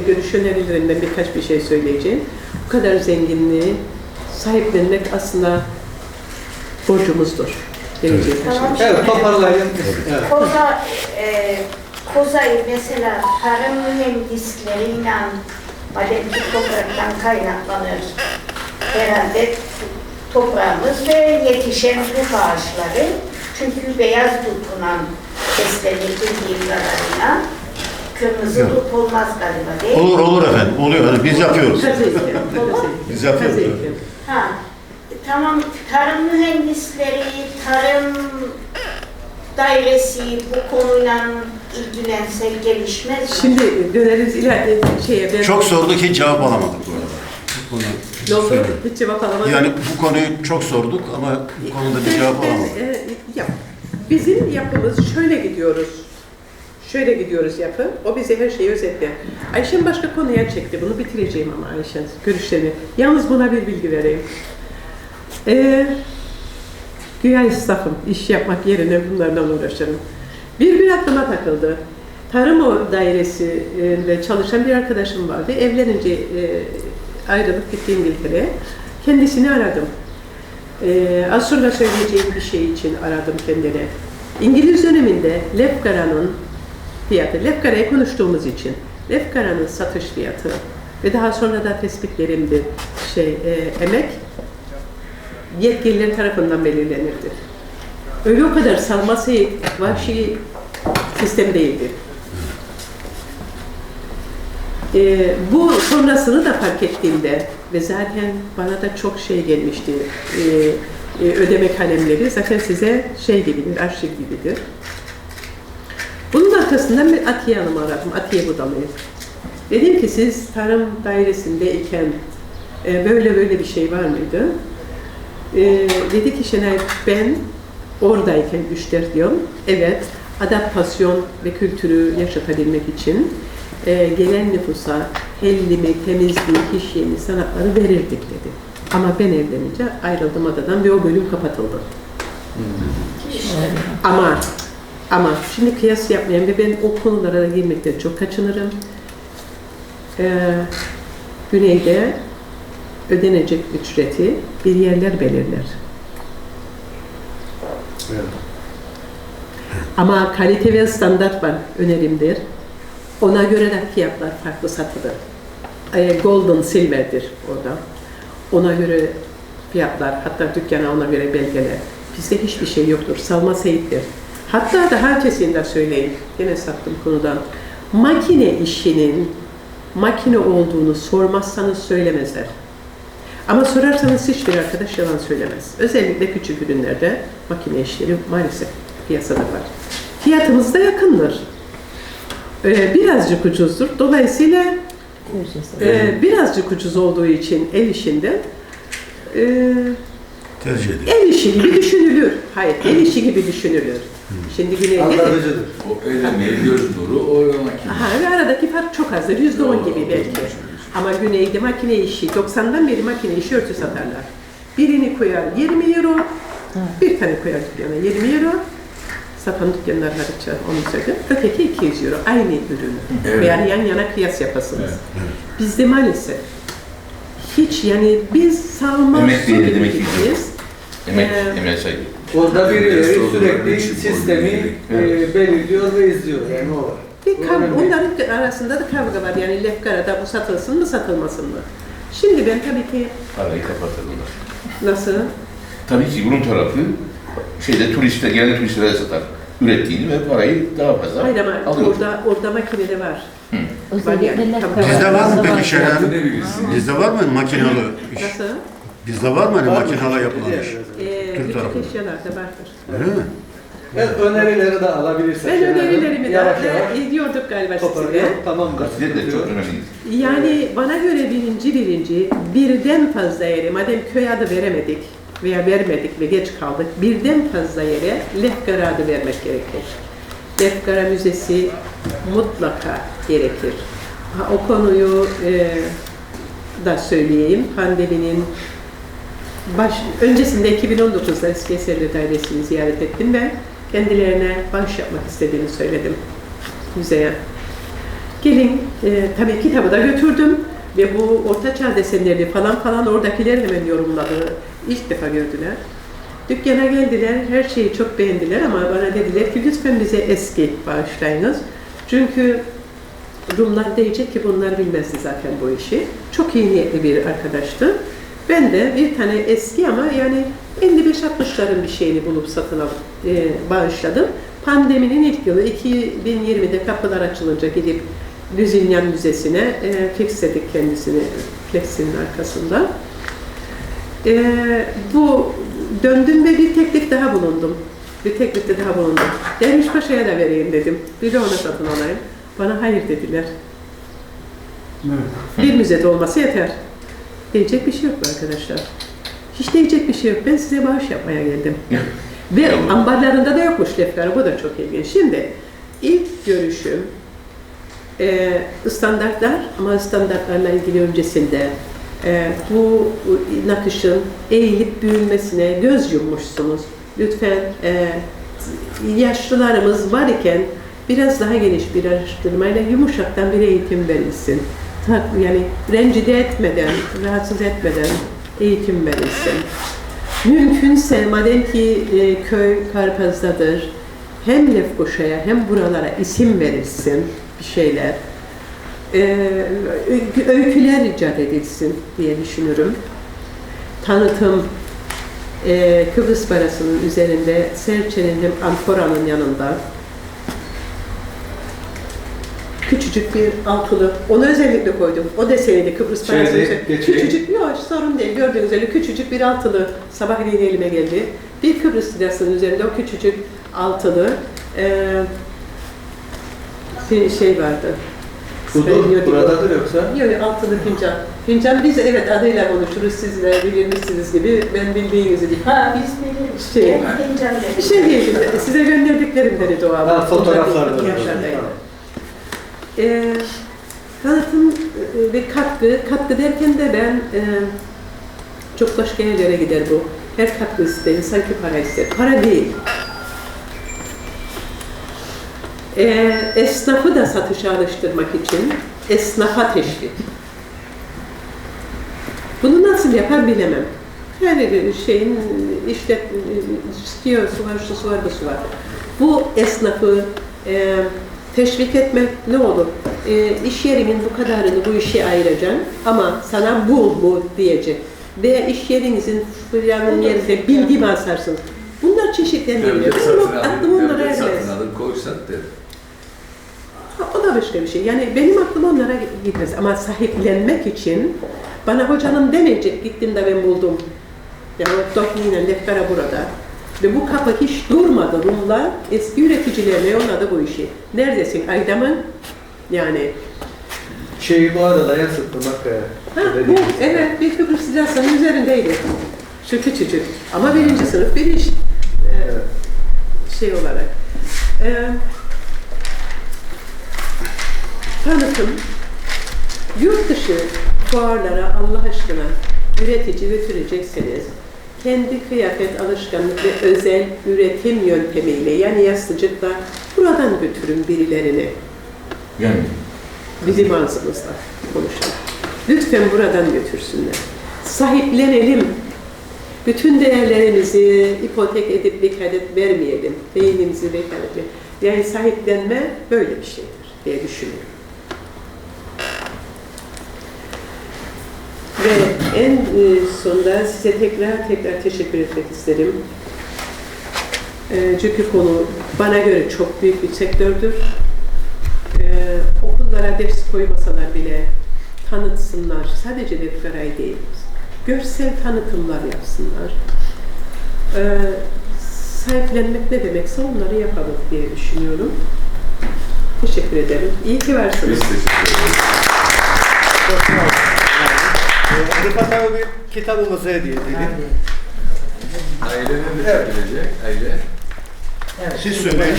Görüş birkaç bir şey söyleyeceğim. Bu kadar zenginliği sahiplenmek aslında borcumuzdur. Geleceğe taşımak. Evet toparlayın. Evet. Koza, e, Koza'yı mesela tarım mühendisleriyle madem ki topraktan kaynaklanır herhalde toprağımız ve yetişen dut ağaçları çünkü beyaz dutla beslenir bildiğim kadarıyla kırmızı Yok. dut olmaz galiba değil mi? Olur olur efendim. Oluyor. Yani biz yapıyoruz. Biz yapıyoruz. Ha, tamam tarım mühendisleri, tarım dairesi bu konuyla ilgilense gelişmez mi? Şimdi döneriz ileride şeye. Ben, Çok sorduk hiç cevap alamadık bu arada. Bu konuyu Ne oldu? söyleyeyim. Hiç cevap alamadım. Yani bu konuyu çok sorduk ama bu konuda bir cevap Ben- alamadık. e, ya, bizim yapımız şöyle gidiyoruz. Şöyle gidiyoruz yapı. O bize her şeyi özetler. Ayşen başka konuya çekti. Bunu bitireceğim ama Ayşen görüşlerini. Yalnız buna bir bilgi vereyim. Ee, güya esnafım. iş yapmak yerine bunlardan uğraşırım. Bir bir aklıma takıldı. Tarım dairesinde çalışan bir arkadaşım vardı. Evlenince e, ayrılıp gitti İngiltere'ye. Kendisini aradım. Ee, az söyleyeceğim bir şey için aradım kendine. İngiliz döneminde Lefkara'nın fiyatı, Lefkara'yı konuştuğumuz için Lefkara'nın satış fiyatı ve daha sonra da tespitlerimdi şey e, emek yetkililer tarafından belirlenirdi. Öyle o kadar salması vahşi sistem değildi. Ee, bu sonrasını da fark ettiğimde ve zaten bana da çok şey gelmişti. Ee, e, ödeme kalemleri zaten size şey gibidir, arşiv gibidir. Arkasından ben Atiye Hanım'ı aradım, Atiye Budalı'yı. Dedim ki siz tarım dairesindeyken e, böyle böyle bir şey var mıydı? E, dedi ki Şenay ben oradayken 3-4 yıl evet adaptasyon ve kültürü yaşatabilmek için e, gelen nüfusa hellimi, temizliği, hijyeni, sanatları verirdik dedi. Ama ben evlenince ayrıldım adadan ve o bölüm kapatıldı. Ama ama şimdi kıyas yapmayan ve ben o konulara da girmekten çok kaçınırım. Ee, güneyde ödenecek ücreti bir yerler belirler. Ama kalite ve standart var önerimdir. Ona göre de fiyatlar farklı satılır. Ee, Golden silver'dir orada. Ona göre fiyatlar, hatta dükkana ona göre belgeler. Bizde hiçbir şey yoktur. Salma seyittir. Hatta daha ötesini de söyleyeyim. Yine sattım konudan. Makine işinin makine olduğunu sormazsanız söylemezler. Ama sorarsanız hiçbir arkadaş yalan söylemez. Özellikle küçük ürünlerde makine işleri maalesef piyasada var. Fiyatımız da yakındır. Ee, birazcık ucuzdur. Dolayısıyla e, birazcık ucuz olduğu için el işinde e, Tercih ediyor. el işi gibi düşünülür. Hayır, el işi gibi düşünülür. Şimdi güneyde Anlatıcıdır. O emeği, göz nuru, o makine. Aha, ve aradaki fark çok azdır. Yüzde on gibi belki. Ama güneyde makine işi, 90'dan beri makine işi örtü satarlar. Birini koyar 20 euro, bir tane koyar dükkana 20 euro. Satan dükkanlar hariç onu söyledim. Öteki 200 euro. Aynı ürünü. Evet. Veya yan yana kıyas yapasınız. Bizde maalesef hiç yani biz salma Emek su değil, gibi demek ki. gibiyiz. Emek, Ee, emeğe saygı. Orada birileri sürekli sistemi Evet. e, belirliyor ve izliyor. Yani o var. Bir kav- onların arasında da kavga var. Yani Lefkara'da bu satılsın mı satılmasın mı? Şimdi ben tabii ki Parayı kapatırlar. nasıl? Tabii ki bunun tarafı şeyde turiste, gelen turistlere satar. Ürettiğini ve parayı daha fazla Hayır ama alıyor. orada, orada makinede var. Özellikle Bizde var mı peki Hanım? Bizde var mı makinalı iş? Nasıl? Bizde var mı hani makinalı yapılan iş? Ee, Türk küçük tarafında. eşyalarda vardır. Öyle mi? Evet, önerileri de alabilirsek. Ben önerilerimi de yavaş yavaş ediyorduk galiba size. toparlayalım. Tamam. Kasidet de çok önemli. Yani bana göre birinci birinci birden fazla yere, madem köy adı veremedik veya vermedik ve geç kaldık, birden fazla yere Lefkara adı vermek gerekir. Lefkara Müzesi mutlaka gerekir. Ha, o konuyu e, da söyleyeyim. Pandeminin baş, öncesinde 2019'da eski eserler dairesini ziyaret ettim ve kendilerine bağış yapmak istediğini söyledim müzeye. Gelin, e, tabii kitabı da götürdüm ve bu ortaçağ desenleri falan falan oradakiler hemen yorumladı. İlk defa gördüler. Dükkana geldiler, her şeyi çok beğendiler ama bana dediler ki lütfen bize eski bağışlayınız. Çünkü Rumlar diyecek ki bunlar bilmezdi zaten bu işi. Çok iyi niyetli bir arkadaştı. Ben de bir tane eski ama yani 55-60'ların bir şeyini bulup satın alıp e, bağışladım. Pandeminin ilk yılı 2020'de kapılar açılınca gidip Lüzinyan Müzesi'ne e, fixledik kendisini Flex'in arkasında. E, bu döndüm ve bir teklif daha bulundum. Bir teklifte daha bulundum. Derviş Paşa'ya da vereyim dedim. Bir de ona satın alayım. Bana hayır dediler. Bir müzede olması yeter. Diyecek bir şey yok arkadaşlar. Hiç diyecek bir şey yok. Ben size bağış yapmaya geldim. Ve ambarlarında da yokmuş lefleri. Bu da çok ilginç. Şimdi ilk görüşüm e, standartlar ama standartlarla ilgili öncesinde e, bu nakışın eğilip büyümesine göz yummuşsunuz. Lütfen e, yaşlılarımız var iken biraz daha geniş bir araştırmayla yumuşaktan bir eğitim verilsin. Yani rencide etmeden, rahatsız etmeden eğitim verilsin. Mümkünse madem ki e, köy Karpaz'dadır, hem Lefkoşa'ya hem buralara isim verilsin bir şeyler. E, öykü- öyküler icat edilsin diye düşünürüm. Tanıtım, e, Kıbrıs parasının üzerinde Serçe'nin hem Ankora'nın yanında küçücük bir altılı. Onu özellikle koydum. O deseni de Kıbrıs de geçeyim. Küçücük yok sorun değil. Gördüğünüz üzere küçücük bir altılı sabahleyin elime geldi. Bir Kıbrıs lirasının üzerinde o küçücük altılı e, bir şey vardı. Spenyo da gibi. buradadır yoksa? Yok altılı fincan. Fincan biz evet adıyla konuşuruz sizle bilirmişsiniz gibi. Ben bildiğiniz gibi. Ha biz biliriz. Şey- Ben fincan Bir şey değil. Size gönderdiklerim dedi Doğa. Ha, fotoğraflar Onlar Ee, tanıtım e, ve katkı, katkı derken de ben e, çok başka yerlere gider bu. Her katkı isteyin, sanki para ister. Para değil. Ee, esnafı da satışa alıştırmak için esnafa teşvik. Bunu nasıl yapar bilemem. Her şeyin işte istiyor, su var, şu var, su var. Bu esnafı e, teşvik etmek ne olur? E, iş yerinin bu kadarını bu işe ayıracaksın ama sana bu bu diyecek. Veya iş yerinizin filanın yerinde bilgi basarsın. Bunlar Benim satın aklım alır, onlara ermez. koysak. Ha, O da başka bir şey. Yani benim aklım onlara gitmez. Ama sahiplenmek için bana hocanın demeyecek gittim de ben buldum. Yani o Dokni'yle Lefkara burada. Ve bu kapı hiç durmadı. Rumlar eski üreticilerine yolladı bu işi. Neredesin? Ayda mı? Yani Şeyi bu arada yansıttım bak. e, ha, bu evet bir Kıbrıs Lilası'nın üzerindeydi. Şu küçücük. Ama birinci sınıf bir iş. Ee, Evet. şey olarak. Ee, tanıtım, yurt dışı fuarlara Allah aşkına üretici götürecekseniz kendi kıyafet alışkanlık ve özel üretim yöntemiyle yani yastıcıkla buradan götürün birilerini Yani bizim ağzımızla konuşalım. Lütfen buradan götürsünler. Sahiplenelim. Bütün değerlerimizi ipotek edip vekalet vermeyelim. Beynimizi vekalet Yani sahiplenme böyle bir şeydir diye düşünüyorum. Ve en e, sonunda size tekrar tekrar teşekkür etmek isterim. E, Çünkü konu bana göre çok büyük bir sektördür. Ee, okullara ders koymasalar bile tanıtsınlar. Sadece Defkaray değil. Görsel tanıtımlar yapsınlar. Sahiplenmek ne demekse onları yapalım diye düşünüyorum. Teşekkür ederim. İyi ki varsınız. Biz teşekkür ederiz. Ee, Rıfat abi bir kitabımızı hediye edelim. Ailenin de çekilecek, aile. Siz söyleyin.